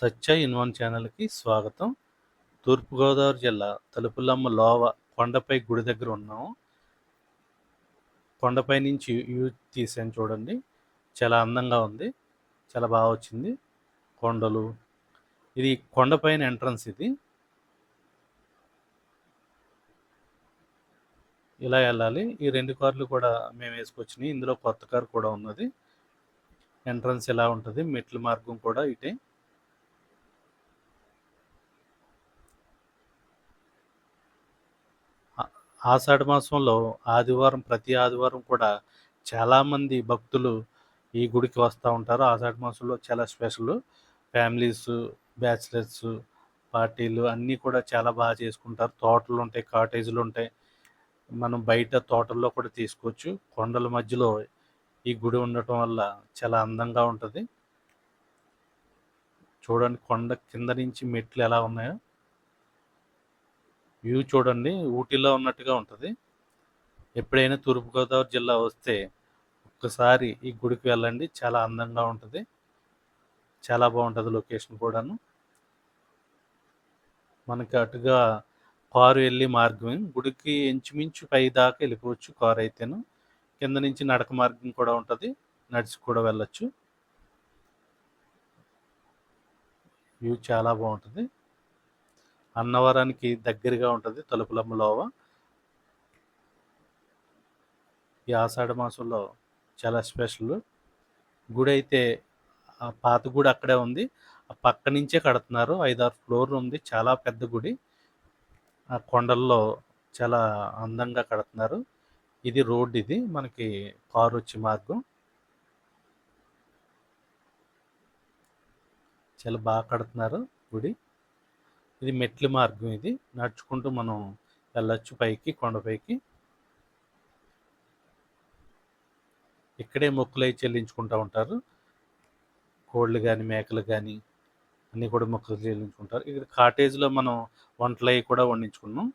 సత్య ఇన్వాన్ ఛానల్కి స్వాగతం. తూర్పుగోదావరి జిల్లా తలుపులమ్మ లోవ కొండపై గుడి దగ్గర ఉన్నాము. కొండపై నుంచి వ్యూ తీసాను చూడండి. చాలా అందంగా ఉంది. చాలా బాగా వచ్చింది. కొండలు. ఇది కొండపైన ఎంట్రన్స్ ఇది. ఇలా వెళ్ళాలి. ఈ రెండు కార్లు కూడా మేము వేసుకొచ్చినాయి ఇందులో కొత్త కార్ కూడా ఉన్నది. ఎంట్రన్స్ ఇలా ఉంటుంది. మెట్ల మార్గం కూడా ఇటే. ఆషాఢ మాసంలో ఆదివారం ప్రతి ఆదివారం కూడా చాలామంది భక్తులు ఈ గుడికి వస్తూ ఉంటారు. ఆషాఢ మాసంలో చాలా స్పెషల్. ఫ్యామిలీస్ బ్యాచిలర్స్ పార్టీలు అన్నీ కూడా చాలా బాగా చేసుకుంటారు. తోటలు ఉంటాయి కాటేజీలు ఉంటాయి. మనం బయట తోటల్లో కూడా తీసుకోవచ్చు. కొండల మధ్యలో ఈ గుడి ఉండటం వల్ల చాలా అందంగా ఉంటుంది. చూడండి కొండ కింద నుంచి మెట్లు ఎలా ఉన్నాయో. వ్యూ చూడండి ఊటీలో ఉన్నట్టుగా ఉంటుంది. ఎప్పుడైనా తూర్పుగోదావరి జిల్లా వస్తే ఒక్కసారి ఈ గుడికి వెళ్ళండి చాలా అందంగా ఉంటుంది. చాలా బాగుంటుంది లొకేషన్ కూడాను. మనకి అటుగా కారు వెళ్ళే మార్గం గుడికి ఇంచుమించు పై దాకా వెళ్ళిపోవచ్చు కారు అయితేను. కింద నుంచి నడక మార్గం కూడా ఉంటుంది. నడిచి కూడా వెళ్ళచ్చు. వ్యూ చాలా బాగుంటుంది. అన్నవరానికి దగ్గరగా ఉంటుంది తలుపులమ్మ లోవ ఈ ఆషాఢ మాసంలో చాలా స్పెషల్. గుడి అయితే ఆ పాత గుడి అక్కడే ఉంది. ఆ పక్క నుంచే కడుతున్నారు. ఐదారు ఫ్లోర్లు ఉంది. చాలా పెద్ద గుడి. ఆ కొండల్లో చాలా అందంగా కడుతున్నారు. ఇది రోడ్ ఇది. మనకి కారు వచ్చే మార్గం. చాలా బాగా కడుతున్నారు గుడి. ఇది మెట్ల మార్గం ఇది. నడుచుకుంటూ మనం వెళ్ళొచ్చు పైకి కొండపైకి ఇక్కడే మొక్కులు చెల్లించుకుంటూ ఉంటారు. కోళ్ళు కానీ మేకలు కానీ అన్నీ కూడా మొక్కలు చెల్లించుకుంటారు. ఇక్కడ కాటేజ్లో మనం వంటలు అవి కూడా వండించుకున్నాం.